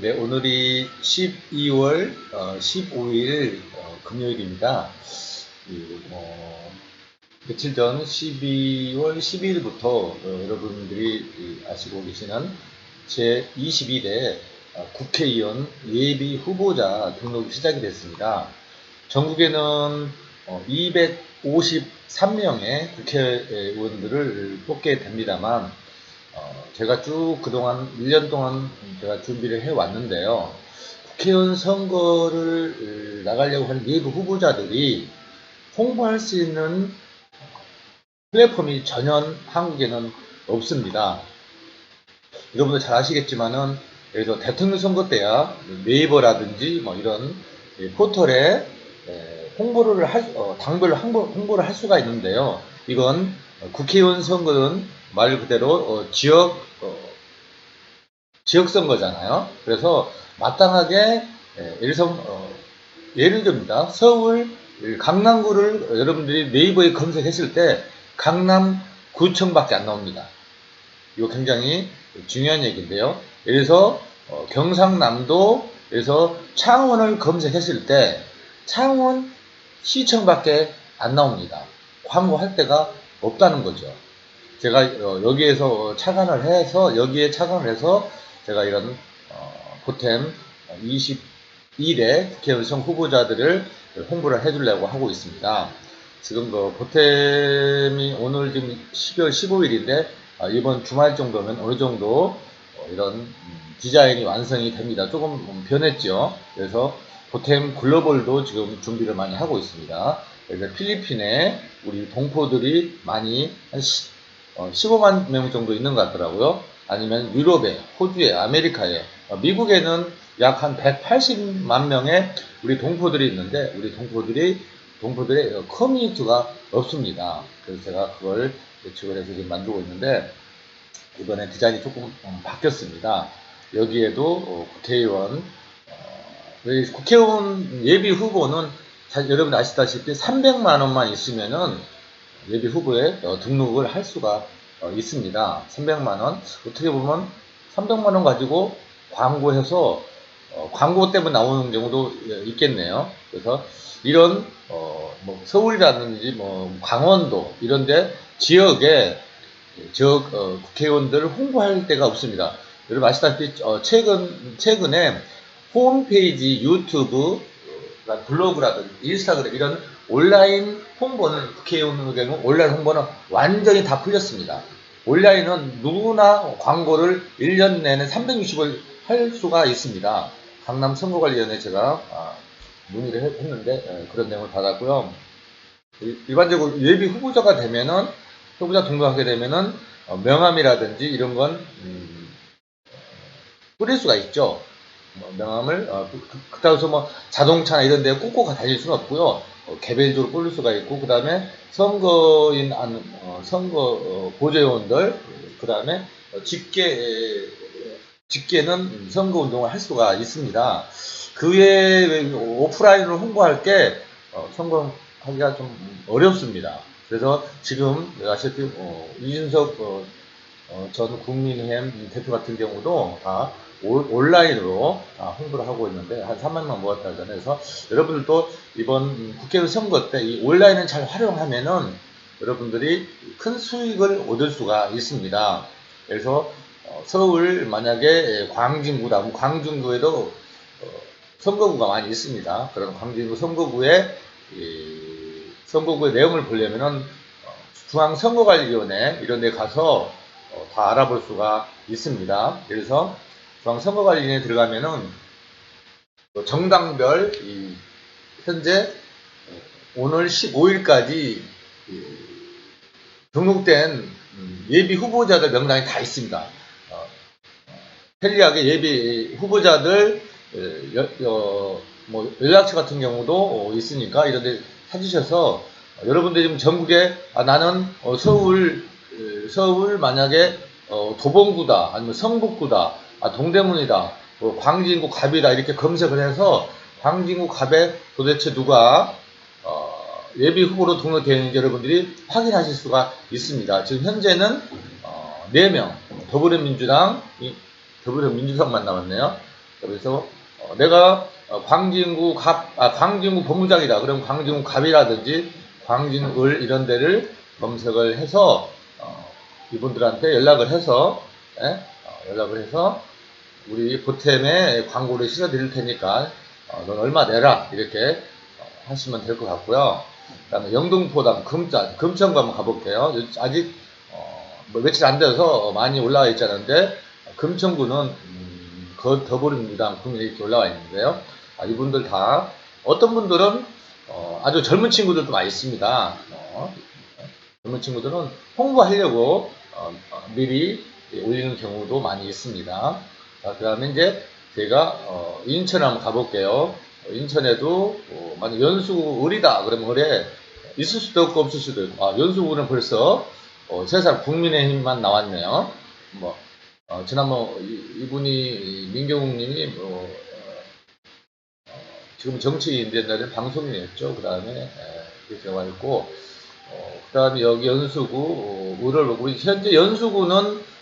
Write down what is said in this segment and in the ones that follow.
네, 오늘이 12월 어, 15일 어, 금요일입니다. 이, 뭐, 며칠 전 12월 12일부터 어, 여러분들이 이, 아시고 계시는 제 22대 어, 국회의원 예비 후보자 등록이 시작이 됐습니다. 전국에는 어, 253명의 국회의원들을 뽑게 됩니다만 어, 제가 쭉 그동안 1년 동안 제가 준비를 해 왔는데요. 국회의원 선거를 나가려고 하는 내부 후보자들이 홍보할 수 있는 플랫폼이 전혀 한국에는 없습니다. 여러분들 잘 아시겠지만은 그래서 대통령 선거 때야 네이버라든지 뭐 이런 이 포털에 에, 홍보를 할, 어, 당별로 홍보, 홍보를 할 수가 있는데요. 이건 국회의원 선거는 말 그대로 어, 지역 어, 지역 선거잖아요. 그래서 마땅하게 예, 예를 들어 어, 예를 듭니다. 서울 강남구를 여러분들이 네이버에 검색했을 때 강남 구청밖에 안 나옵니다. 이거 굉장히 중요한 얘기인데요. 예를 들어서 어, 경상남도 에서 창원을 검색했을 때 창원 시청밖에 안 나옵니다. 광고할 데가 없다는 거죠. 제가 어, 여기에서 착안을 해서 여기에 착안을 해서 제가 이런 어, 보탬 22대 국회의원 후보자들을 홍보를 해주려고 하고 있습니다. 지금 그 보탬이 오늘 지금 12월 15일인데 아, 이번 주말 정도면 어느 정도 어, 이런 음, 디자인이 완성이 됩니다. 조금 변했죠. 그래서 보탬 글로벌도 지금 준비를 많이 하고 있습니다. 그래서 필리핀에 우리 동포들이 많이 한 15만 명 정도 있는 것 같더라고요. 아니면 유럽에, 호주에, 아메리카에, 어, 미국에는 약 한 180만 명의 우리 동포들이 있는데 우리 동포들이 동포들의 커뮤니티가 없습니다. 그래서 제가 그걸 예측을 해서 지금 만들고 있는데 이번에 디자인이 조금 음, 바뀌었습니다. 여기에도 어, 국회의원 어, 국회의원 예비 후보는 여러분 아시다시피 300만 원만 있으면은 예비 후보에 어, 등록을 할 수가 어, 있습니다. 300만 원. 어떻게 보면 300만 원 가지고 광고해서 어, 광고 때문에 나오는 경우도 있겠네요. 그래서 이런 뭐 서울이라든지 뭐 강원도 이런데 지역에 지역 국회의원들을 홍보할 데가 없습니다. 여러분 아시다시피 최근 최근에 홈페이지 유튜브 블로그라든지 인스타그램 이런 온라인 홍보는 국회의원의 경우 온라인 홍보는 완전히 다 풀렸습니다. 온라인은 누구나 광고를 1년 내내 360을 할 수가 있습니다. 강남 선거관리위원회 제가 아, 문의를 했는데 예, 그런 내용을 받았고요. 일반적으로 예비 후보자가 되면은 후보자 등록하게 되면은 어, 명함이라든지 이런 건 음, 뿌릴 수가 있죠. 뭐 명함을 어, 그, 그, 그렇다고 뭐 자동차나 이런 데 꽂고 다닐 수는 없고요. 어, 개별적으로 뿌릴 수가 있고 그 다음에 선거인 안, 어, 선거 어, 보조위원들 그 다음에 직계 직계는 선거 운동을 할 수가 있습니다. 그 외에 오프라인으로 홍보할 게 어, 성공하기가 좀 어렵습니다. 그래서 지금 아시다시피 어, 이준석 전 국민의힘 대표 같은 경우도 다 온라인으로 홍보를 하고 있는데 한 3만 명 모았다 하잖아요. 그래서 여러분들도 이번 국회의원 선거 때 이 온라인을 잘 활용하면은 여러분들이 큰 수익을 얻을 수가 있습니다. 그래서 어, 서울 만약에 광진구다. 광진구에도 어, 선거구가 많이 있습니다. 그런 광진구 선거구에 선거구의 내용을 보려면은 어, 중앙선거관리위원회 이런 데 가서 다 알아볼 수가 있습니다. 그래서 중앙선거관리위원회에 들어가면은 정당별 현재 오늘 15일까지 등록된 음, 예비 후보자들 명단이 다 있습니다. 어, 편리하게 예비 후보자들 뭐 연락처 같은 경우도 있으니까 이런데 찾으셔서 여러분들 지금 전국에 아, 나는 어, 서울 서울 만약에 어, 도봉구다 아니면 성북구다 아, 동대문이다 뭐 광진구 갑이다 이렇게 검색을 해서 광진구 갑에 도대체 누가 어, 예비 후보로 등록되어 있는지 여러분들이 확인하실 수가 있습니다. 지금 현재는 어, 4명 더불어민주당 더불어민주당만 남았네요. 그래서 어, 내가 어, 광진구 갑, 아, 광진구 본부장이다. 그럼 광진구 갑이라든지 광진을 이런 데를 검색을 해서 어, 이분들한테 연락을 해서 예? 어, 연락을 해서 우리 보템에 광고를 실어 드릴 테니까 어, 넌 얼마 내라 이렇게 어, 하시면 될 것 같고요. 그 다음에 영등포담 금자 금천구 한번 가볼게요. 아직 어, 뭐 며칠 안 돼서 많이 올라와 있지 않은데 금천구는 음, 거- 더불어민주당 국민이 이렇게 올라와 있는데요. 아, 이분들 다 어떤 분들은 어, 아주 젊은 친구들도 많이 있습니다. 어, 젊은 친구들은 홍보하려고 어, 어, 미리 올리는 경우도 많이 있습니다. 자, 그 다음에 이제 제가 어, 인천 한번 가볼게요. 어, 인천에도 어, 만약 연수구 을이다 그러면 을에 있을 수도 없고 없을 수도 있고 아, 연수구는 벌써 어, 세상 국민의힘만 나왔네요. 뭐 어, 지난번 이, 이분이 민경욱님이 뭐 어, 어, 지금 정치인인데 옛날에 방송인이었죠. 그 다음에 이렇게 들어가 있고 어, 그 다음에 여기 연수구 어, 을을 보고 현재 연수구는 어,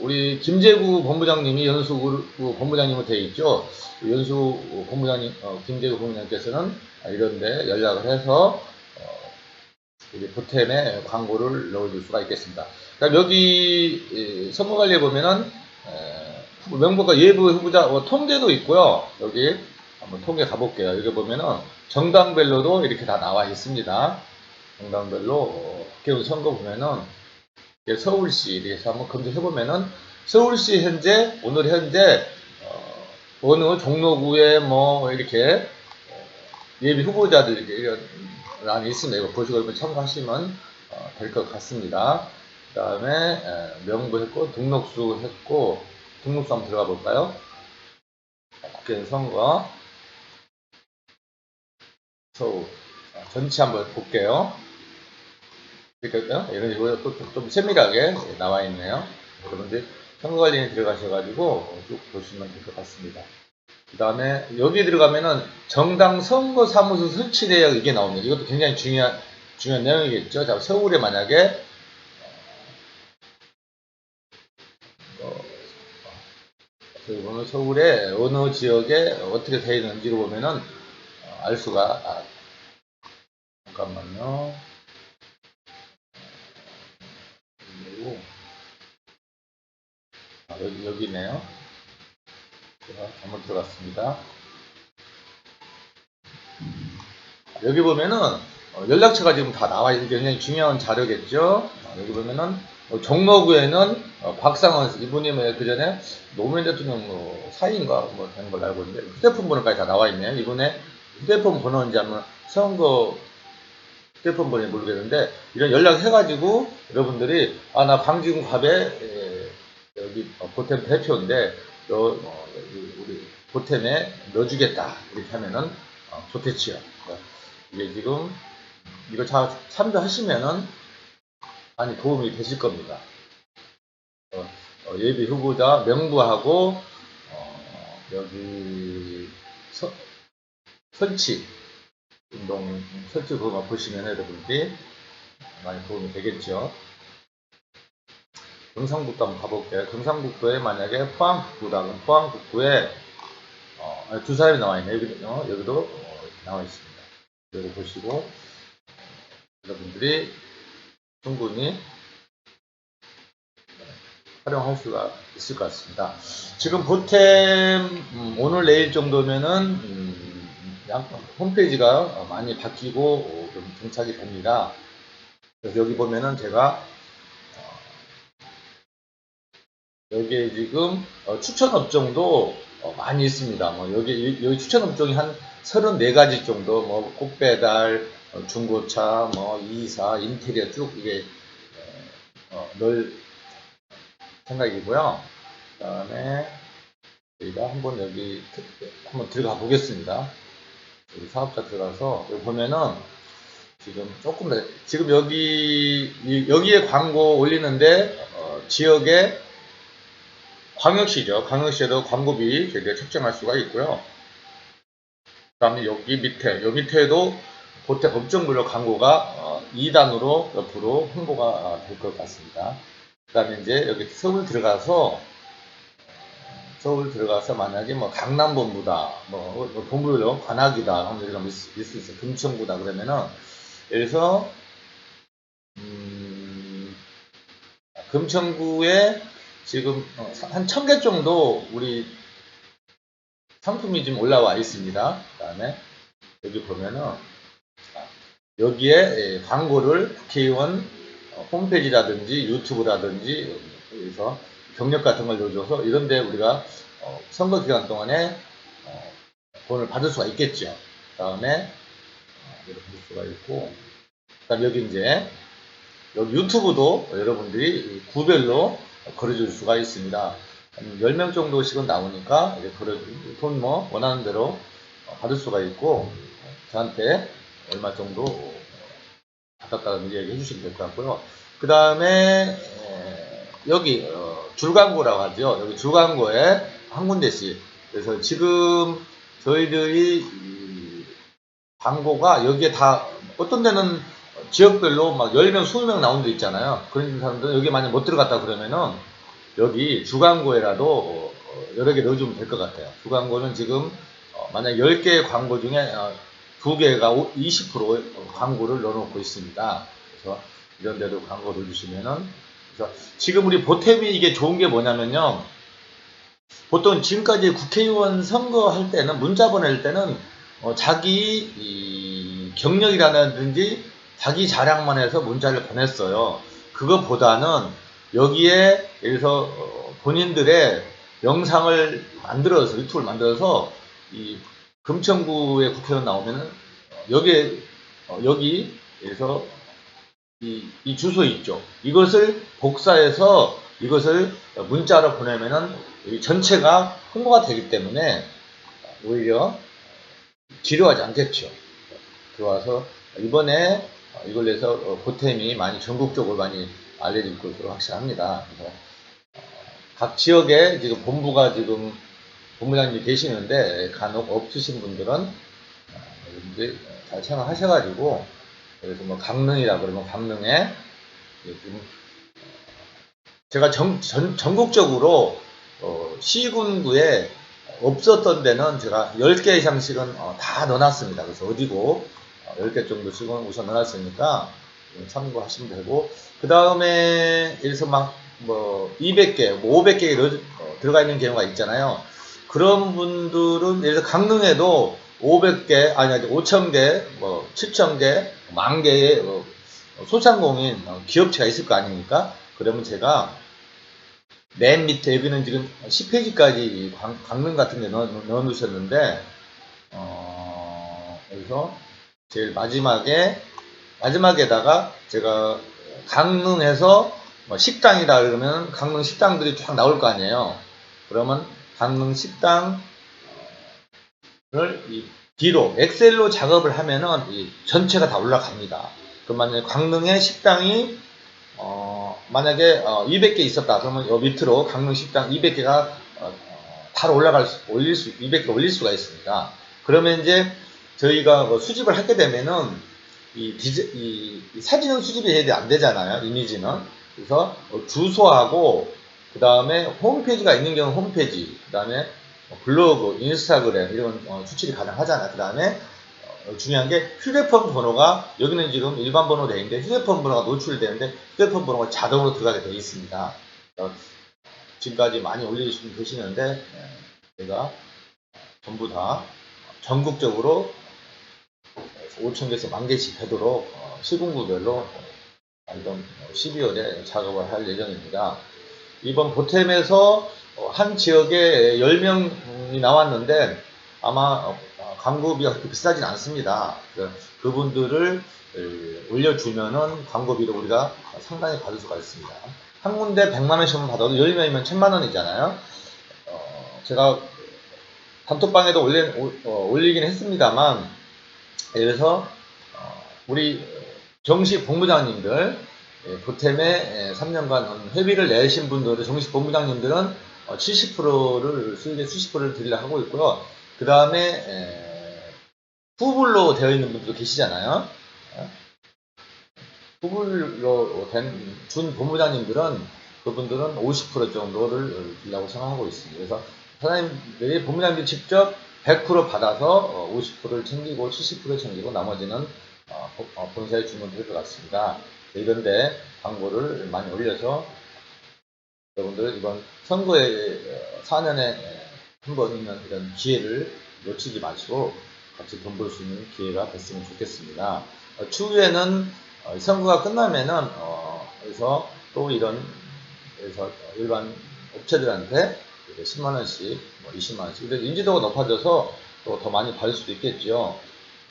우리 김재구 본부장님이 연수구 본부장님으로 되어 있죠. 연수 본부장님, 어, 김재구 본부장님께서는 이런데 연락을 해서 어, 보템에 광고를 넣어줄 수가 있겠습니다. 그다음 여기 이, 선거관리에 보면은 명부가 예부 후보자 어, 통계도 있고요. 여기 한번 통계 가볼게요. 여기 보면은 정당별로도 이렇게 다 나와 있습니다. 정당별로 어, 국회의원 선거 보면은 서울시 이렇게 해서 한번 검색해 보면은 서울시 현재 오늘 현재 어, 어느 종로구에 뭐 이렇게 어, 예비 후보자들 이렇게 이런 란이 있습니다. 이거 보시고 한번 참고하시면 어, 될것 같습니다. 그 다음에 명부 했고 등록수 했고 등록수 한번 들어가 볼까요? 국회의원 선거 서울 자, 전체 한번 볼게요. 그러니까 이런 식으로 또좀 세밀하게 나와 있네요. 여러분들 선거관리에 들어가셔가지고 쭉 보시면 될 것 같습니다. 그 다음에 여기 들어가면은 정당 선거 사무소 설치 내역 이게 나옵니다. 이것도 굉장히 중요한 중요한 내용이겠죠. 자 서울에 만약에 어, 저기 보면 서울에 어느 지역에 어떻게 되어 있는지를 보면은 어, 알 수가 아, 잠깐만요. 여기 여기네요. 제가 잘못 들어갔습니다. 여기 보면은 어, 연락처가 지금 다 나와 있는 게 굉장히 중요한 자료겠죠. 어, 여기 보면은 어, 종로구에는 어, 박상원 이분이 뭐그 전에 노무현 대통령 뭐 사이인가 뭐 되는 걸로 알고 있는데 휴대폰 번호까지 다 나와 있네요. 이분의 휴대폰 번호인지 한번 선거 휴대폰 번호인지 모르겠는데 이런 연락해가지고 여러분들이 아나 광진구 갑에 에, 여기 어, 보템 대표인데 너 어, 우리 보템에 넣어주겠다 이렇게 하면은 어, 좋겠지요. 어, 이게 지금 이거 잘 참조하시면은 많이 도움이 되실 겁니다. 어, 어, 예비 후보자 명부하고 어, 여기 서, 설치 운동 설치 그거 보시면 여러분들이 많이 도움이 되겠죠. 경상북도 한번 가볼게요. 경상북도에 만약에 포항북구다 그럼 포항북구에 어, 두 사람이 나와 있네요. 여기, 어, 여기도 어, 나와 있습니다. 여기 보시고 여러분들이 충분히 활용할 수가 있을 것 같습니다. 지금 보템 음, 오늘 내일 정도면은 음, 양- 홈페이지가 많이 바뀌고 어, 좀 정착이 됩니다. 여기 보면은 제가 어, 여기에 지금 어, 추천 업종도 어, 많이 있습니다. 뭐 여기 여기 추천 업종이 한 34가지 정도 뭐 꽃배달, 어, 중고차, 뭐 이사, 인테리어 쭉 이게 어, 넣을 생각이고요. 그다음에 저희가 한번 여기 한번 들어가 보겠습니다. 여기 사업자 들어가서 여기 보면은 지금 조금 더 지금 여기 이- 여기에 광고 올리는데 어, 지역에 광역시죠. 광역시에도 광고비 저희가 책정할 수가 있고요. 그 다음에 여기 밑에 여 밑에도 보태 법정부로 광고가 어, 2단으로 옆으로 홍보가 될 것 같습니다. 그 다음에 이제 여기 서울 들어가서 서울 들어가서 만약에 뭐 강남 본부다, 뭐, 뭐 본부로 관악이다, 하면 여기가 있을 수 있어요. 금천구다 그러면은 여기서 음, 금천구에 지금 어, 한천 개 정도 우리 상품이 지금 올라와 있습니다. 그 다음에 여기 보면은 여기에 예, 광고를 국회의원 어, 홈페이지라든지 유튜브라든지 여기서 경력 같은 걸 넣어줘서 이런데 우리가 어, 선거 기간 동안에 어, 돈을 받을 수가 있겠죠. 다음에 어, 이렇게 볼 수가 있고, 그 다음 여기 이제 여기 유튜브도 여러분들이 구별로 걸어줄 수가 있습니다. 한 10명 정도씩은 나오니까 돈뭐 원하는 대로 어, 받을 수가 있고 저한테 얼마 정도 받았다는 얘기 해주시면 될 것 같고요. 그 다음에 여기 어, 줄광고라고 하죠. 여기 줄광고에 한 군데씩. 그래서 지금 저희들이 이 광고가 여기에 다 어떤 데는 지역별로 막 10명, 20명 나온 데 있잖아요. 그런 사람들은 여기 만약 못 들어갔다 그러면은 여기 주광고에라도 어, 여러 개 넣어주면 될 것 같아요. 주광고는 지금 어, 만약 10개 광고 중에 어, 2개가 20% 광고를 넣어놓고 있습니다. 그래서 이런 데도 광고 넣어주시면은 그래서 지금 우리 보탬이 이게 좋은 게 뭐냐면요. 보통 지금까지 국회의원 선거할 때는 문자 보낼 때는 어, 자기 이 경력이라든지 자기 자랑만 해서 문자를 보냈어요. 그거보다는 여기에 여기서 어, 본인들의 영상을 만들어서 유튜브를 만들어서 이 금천구의 국회의원 나오면은 어, 여기에 어, 여기에서 이, 이 주소 있죠. 이것을 복사해서 이것을 문자로 보내면은 이 전체가 홍보가 되기 때문에 오히려 지루하지 않겠죠. 들어와서 이번에 이걸 내서 보탬이 많이 전국적으로 많이 알려질 것으로 확실합니다. 그래서 각 지역에 지금 본부가 지금 본부장님이 계시는데 간혹 없으신 분들은 여러분들 잘 생각하셔가지고 그래서 뭐 강릉이라 그러면 강릉에 지금 제가 전, 전, 전국적으로 어, 시군구에 없었던 데는 제가 10개 이상씩은 어, 다 넣어놨습니다. 그래서 어디고 어, 10개 정도씩은 우선 넣어놨으니까 참고하시면 되고 그 다음에 여기서 막뭐 200개, 뭐 500개 어, 들어가 있는 경우가 있잖아요. 그런 분들은 예를 들어 강릉에도 500개, 아니, 5,000개, 뭐, 7,000개, 만 개의 어, 소상공인 어, 기업체가 있을 거 아닙니까? 그러면 제가 맨 밑에 여기는 지금 10페이지까지 강 릉 같은 데 넣어, 넣어 놓으셨는데, 어, 여기서 제일 마지막에, 마지막에다가 제가 강릉에서 뭐 식당이다 그러면 강릉 식당들이 쫙 나올 거 아니에요. 그러면 강릉 식당을 이 뒤로 엑셀로 작업을 하면은 이 전체가 다 올라갑니다. 그 만약에 강릉에 식당이 어 만약에 어 200개 있었다 그러면 요 밑으로 강릉 식당 200개가 어 바로 올라갈 수, 올릴 수 200개 올릴 수가 있습니다. 그러면 이제 저희가 뭐 수집을 하게 되면은 이, 디지, 이, 이 사진은 수집이 안 되잖아요. 이미지는. 그래서 주소하고 그 다음에 홈페이지가 있는 경우는 홈페이지, 그 다음에 블로그, 인스타그램 이런 어, 추출이 가능하잖아요. 그 다음에 어, 중요한 게 휴대폰 번호가 여기는 지금 일반 번호 되어 있는데 휴대폰 번호가 노출되는데 휴대폰 번호가 자동으로 들어가게 되어 있습니다. 어, 지금까지 많이 올리시고 계시는데 예, 제가 전부 다 전국적으로 5천 개에서 만 개씩 되도록 어, 시군구별로 이번 12월에 작업을 할 예정입니다. 이번 보탬에서 한 지역에 10명이 나왔는데 아마 광고비가 그렇게 비싸진 않습니다. 그, 그분들을 올려주면은 광고비를 우리가 상당히 받을 수가 있습니다. 한 군데 100만원씩만 받아도 10명이면 1000만원이잖아요. 어, 제가 단톡방에도 올리, 어, 올리긴 했습니다만, 들어서, 어, 우리 정식 본부장님들, 예, 보탬에 3년간 회비를 내신 분들은 정식 본부장님들은 70%를 수익의 70%를 드리려 하고 있고요. 그 다음에 후불로 되어 있는 분들도 계시잖아요. 후불로 된 준 본부장님들은 그분들은 50% 정도를 드리려고 생각하고 있습니다. 그래서 사장님들이 본부장님들이 직접 100% 받아서 어, 50%를 챙기고 70%를 챙기고 나머지는 어, 본- 어, 본사에 주문드릴 것 같습니다. 이런데 광고를 많이 올려서 여러분들 이번 선거에 4년에 한 번 있는 이런 기회를 놓치지 마시고 같이 돈 벌 수 있는 기회가 됐으면 좋겠습니다. 어, 추후에는 어, 이 선거가 끝나면은 어, 그래서 또 이런 그래서 일반 업체들한테 10만 원씩, 뭐 20만 원씩. 근데 인지도가 높아져서 또 더 많이 받을 수도 있겠죠.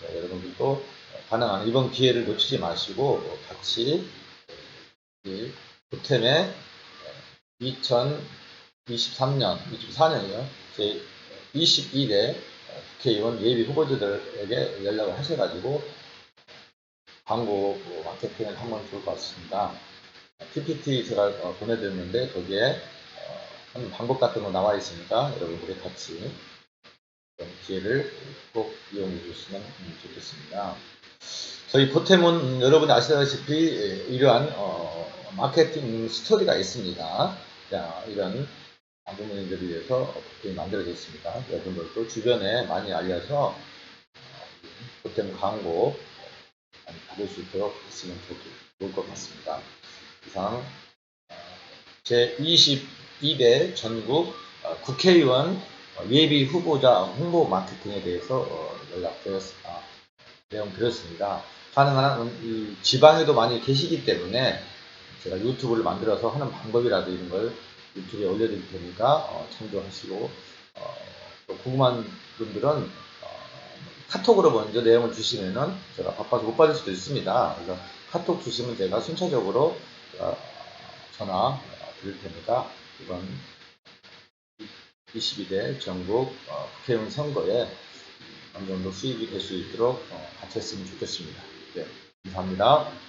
네, 여러분들도 가능한 이번 기회를 놓치지 마시고 같이 이 보템의 2023년, 24년이요. 제 21대 국회의원 예비 후보자들에게 연락을 하셔가지고 광고 뭐 마케팅을 하면 좋을 것 같습니다. PPT 제가 어, 보내드렸는데 거기에 어, 한 방법 같은 거 나와 있으니까 여러분들이 같이 그런 기회를 꼭 이용해 주시면 좋겠습니다. 저희 보템은 음, 여러분이 아시다시피 예, 이러한 어, 마케팅 스토리가 있습니다. 자, 이런 방문인들을 위해서 보템이 만들어졌습니다. 여러분들도 주변에 많이 알려서 어, 보템 광고 많이 받을 수 있도록 했으면 좋- 좋을 것 같습니다. 이상 제 22대 전국 어, 국회의원 어, 예비 후보자 홍보 마케팅에 대해서 어, 연락드렸습니다. 내용 드렸습니다. 가능한 한이 지방에도 많이 계시기 때문에 제가 유튜브를 만들어서 하는 방법이라도 이런 걸 유튜브에 올려드릴 테니까 어, 참조하시고 어, 또 궁금한 분들은 어, 카톡으로 먼저 내용을 주시면은 제가 바빠서 못 받을 수도 있습니다. 그래서 카톡 주시면 제가 순차적으로 어, 전화 어, 드릴 테니까 이번 22대 전국 어, 국회의원 선거에 어느 정도 수입이 될 수 있도록 어, 같이 했으면 좋겠습니다. 네, 감사합니다.